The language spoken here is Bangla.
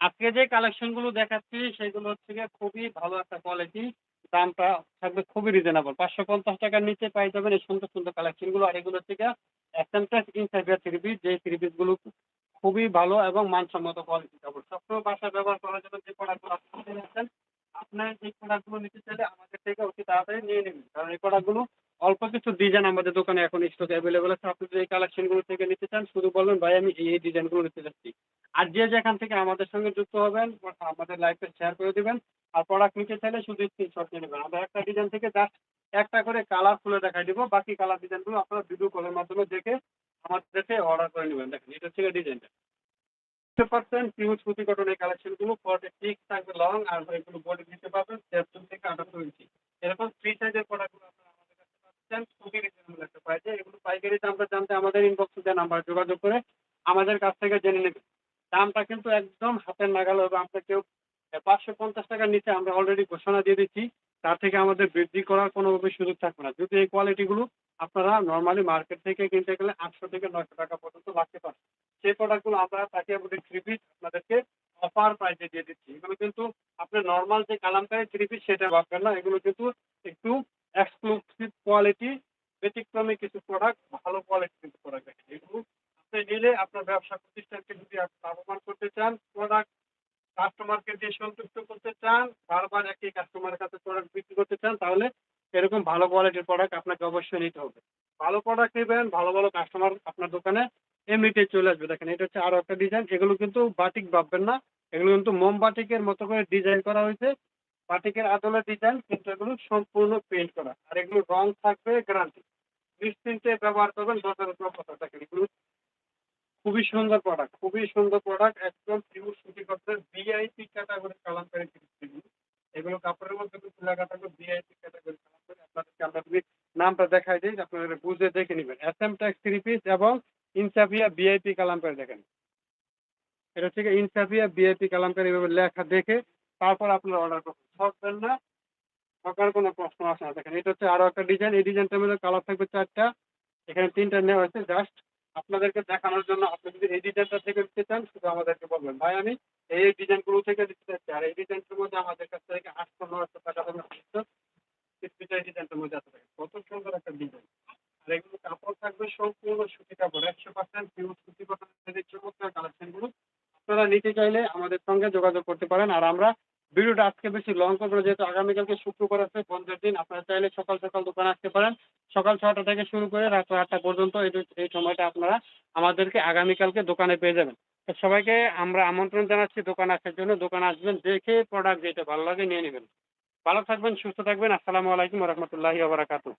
আজকে যে কালেকশনগুলো দেখাচ্ছি সেগুলো হচ্ছে গিয়ে খুবই ভালো একটা কোয়ালিটি। দামটা থাকবে খুবই রিজনেবল। পাঁচশো পঞ্চাশ টাকার নিচে পাই যাবেন এই সুন্দর, সুন্দর কালেকশনগুলো। আর এগুলো হচ্ছে গিয়ে থ্রি পিস যে থ্রি পিসগুলো খুবই ভালো এবং মানসম্মত কোয়ালিটি কাপড়। সবসময় বাসায় ব্যবহার করার জন্য যে প্রোডাক্টগুলো আপনি নিতে যাচ্ছেন, আপনার এই প্রোডাক্টগুলো নিতে চাইলে আমাদের থেকে অতি তাড়াতাড়ি নিয়ে নেবেন কারণ এই প্রোডাক্টগুলো অল্প কিছু ডিজাইন আমাদের দোকানে এখন স্টক অ্যাভেলেবেল আছে। আপনি যদি এই কালেকশনগুলো থেকে নিতে চান শুধু বলবেন, "ভাই আমি এই, এই ডিজাইনগুলো নিতে চাচ্ছি।" আর যে যেখান থেকে আমাদের সঙ্গে যুক্ত হবেন, আমাদের লাইভটা শেয়ার করে দিবেন। আর প্রোডাক্ট নিতে চাইলে শুধু স্ক্রিনশট নিয়ে নিবেন। আমরা একটা ডিজাইন থেকে জাস্ট একটা করে কালার খুলে দেখাই দিব। বাকি কালার ডিজাইনগুলো আপনারা ভিডিও কলের মাধ্যমে দেখে আমাদেরকে অর্ডার করে নিবেন। দেখেন, এটা হচ্ছে ডিজাইনটা। 100% পিওর সুতি কটন এই কালেকশনগুলো পরে ঠিক থাকবে লং আর এগুলো বডি দিতে পারবেন 73 থেকে 78 ইঞ্চি। এরকম ফ্রি সাইজের প্রোডাক্টগুলো আপনারা আমাদের কাছে পাচ্ছেন খুবই রিজনেবল একটা প্রাইসে। এগুলো পাইকারি দামটা জানতে আমাদের ইনবক্সে দেওয়া নাম্বারে যোগাযোগ করে আমাদের কাছ থেকে জেনে নেবেন। দামটা কিন্তু একদম হাতের নাগালে হবে। আমরা কেউ পাঁচশো পঞ্চাশ টাকার নিচে আমরা অলরেডি ঘোষণা দিয়ে দিচ্ছি। তার থেকে আমাদের বৃদ্ধি করার কোনোভাবে সুযোগ থাকবে না। যদি এই কোয়ালিটিগুলো আপনারা নর্মালি মার্কেট থেকে কিনতে গেলে আটশো থেকে ৳৯০০ পর্যন্ত লাগতে পারে। সেই প্রোডাক্টগুলো আমরা তাকে বুটিক থ্রি পিস আপনাদেরকে অফার প্রাইসে দিয়ে দিচ্ছি। এগুলো কিন্তু আপনার নর্মাল যে কালামকারী থ্রি পিস সেটা ভাববেন না। এগুলো কিন্তু একটু এক্সক্লুসিভ কোয়ালিটি ব্যতিক্রমী কিছু প্রোডাক্ট ভালো কোয়ালিটির কিছু প্রোডাক্ট দেখেন। এগুলো নিলে আপনার ব্যবসা প্রতিষ্ঠানকে যদি আপনি লাভবান করতে চান, প্রোডাক্ট কাস্টমারকে দিয়ে সন্তুষ্ট করতে চান, বারবার একই কাস্টমারের কাছে প্রোডাক্ট বিক্রি করতে চান তাহলে এরকম ভালো কোয়ালিটির প্রোডাক্ট আপনাকে অবশ্যই নিতে হবে। ভালো প্রোডাক্ট নিবেন, ভালো, ভালো কাস্টমার আপনার দোকানে এমনিতেই চলে আসবে। দেখেন এটা হচ্ছে আরও একটা ডিজাইন। এগুলো কিন্তু বাটিক ভাববেন না। এগুলো কিন্তু মোম বাটিকের মতো করে ডিজাইন করা হয়েছে। বাটিকের আদলের ডিজাইন কিন্তু এগুলো সম্পূর্ণ পেইন্ট করা। আর এগুলো রং থাকবে গ্যারান্টি। নিশ্চিন্তে ব্যবহার করবেন দরকার কোনো কথা দেখেন এগুলো খুবই সুন্দর প্রোডাক্ট, খুবই সুন্দর প্রোডাক্ট একদম পিওর সুতি কটনের ভিআইপি ক্যাটাগরির কালামকারী জিনিস এগুলো। কাপড়ের মধ্যে লেখা থাকবে ভিআইপি ক্যাটাগরি কালামকারী। আপনাদেরকে আমরা যদি নামটা দেখাই দেই আপনারা বুঝে দেখে নেবেন নিবেন। এসএমটেক্স থ্রি পিস এবং ইনসাফিয়া ভিআইপি কালামকারী দেখেন। এটা হচ্ছে ইনসাফিয়া ভিআইপি কালামকারী এভাবে লেখা দেখে তারপর আপনারা অর্ডার করবেন। ঠকবেন না। ঠকার কোনো প্রশ্ন আসে না। দেখেন এটা হচ্ছে আরও একটা ডিজাইন। এই ডিজাইনটার মধ্যে কালার থাকবে চারটা এখানে ৩ টা নেওয়া হয়েছে জাস্ট আপনাদেরকে দেখানোর জন্য। আপনি যদি এই ডিজাইনটা থেকে নিতে চান শুধু আমাদেরকে বলবেন, "ভাই আমি এই, এই ডিজাইনগুলো থেকে নিতে চাচ্ছি।" আর এই ডিজাইনটার মধ্যে আমাদের কাছ থেকে ৳৮০০-৯০০ দামের এই ডিজাইনটার মধ্যে আছে দেখেন। কত সুন্দর একটা ডিজাইন। আর এগুলো কাপড় থাকবে সম্পূর্ণ সুতি কাপড়। ১০০% পিওর সুতি চমৎকার কালেকশনগুলো আপনারা নিতে চাইলে আমাদের সঙ্গে যোগাযোগ করতে পারেন। আর আমরা ভিডিওটা আজকে বেশি লং করব যেহেতু আগামীকালকে শুক্রবার আছে বন্ধের দিন। আপনারা চাইলে সকাল, সকাল দোকানে আসতে পারেন। সকাল ছটা থেকে শুরু করে রাত আটটা পর্যন্ত এই সময়টা আপনারা আমাদেরকে আগামীকালকে দোকানে পেয়ে যাবেন। সবাইকে আমরা আমন্ত্রণ জানাচ্ছি দোকানে আসার জন্য। দোকানে আসবেন দেখে প্রোডাক্ট যেটা ভালো লাগে নিয়ে নেবেন ভালো থাকবেন, সুস্থ থাকবেন। আসসালামু আলাইকুম রহমতুল্লাহি বারাকাতুহু।